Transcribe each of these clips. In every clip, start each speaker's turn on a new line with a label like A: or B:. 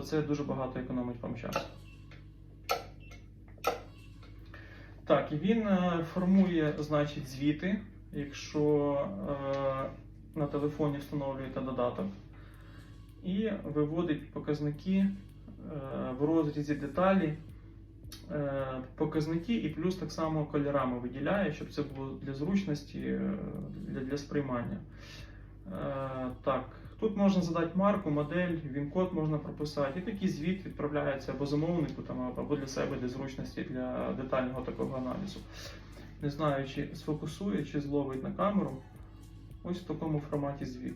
A: то це дуже багато економить вам часу. Так, і він е, формує, значить, звіти, якщо е, на телефоні встановлюєте додаток, і виводить показники е, в розрізі деталі, е, показники і плюс так само кольорами виділяє, щоб це було для зручності, е, для, для сприймання. Е, так, тут можна задати марку, модель, він-код можна прописати, і такий звіт відправляється або замовнику, там, або для себе для зручності для детального такого аналізу. Не знаю, чи сфокусує, чи зловить на камеру. Ось в такому форматі звіт.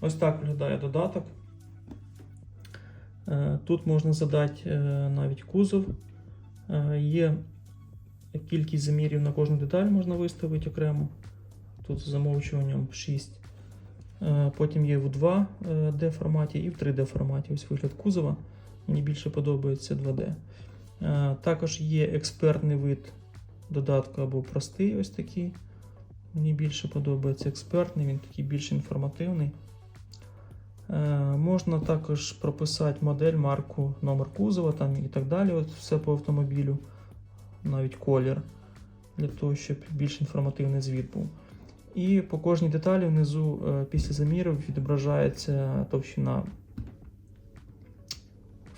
A: Ось так виглядає додаток. Е, Тут можна задати е, навіть кузов. Е, Є кількість замірів на кожну деталь можна виставити окремо. Тут з замовчуванням 6. Е, Потім є в 2D форматі і в 3D форматі. Ось вигляд кузова. Мені більше подобається 2D. Е, Також є експертний вид додатку або простий ось такий. Мені більше подобається експертний, він такий більш інформативний. Е, можна також прописати модель, марку, номер кузова там і так далі. От все по автомобілю, навіть колір, для того, щоб більш інформативний звіт був. І по кожній деталі внизу е, після замірів відображається товщина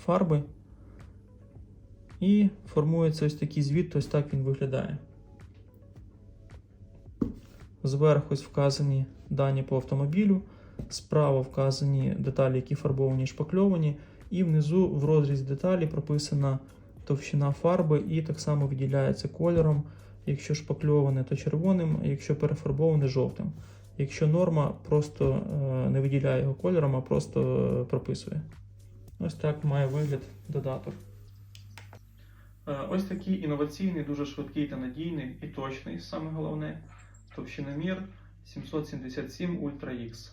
A: фарби. І формується ось такий звіт, ось так він виглядає. Зверху ось вказані дані по автомобілю, справа вказані деталі, які фарбовані і шпакльовані, і внизу в розрізі деталі прописана товщина фарби і так само виділяється кольором. Якщо шпакльоване, то червоним, якщо перефарбоване жовтим. Якщо норма просто е, не виділяє його кольором, а просто е, прописує. Ось так має вигляд додаток. Е, Ось такий інноваційний, дуже швидкий та надійний і точний, саме головне, товщиномір 777 Ultra X.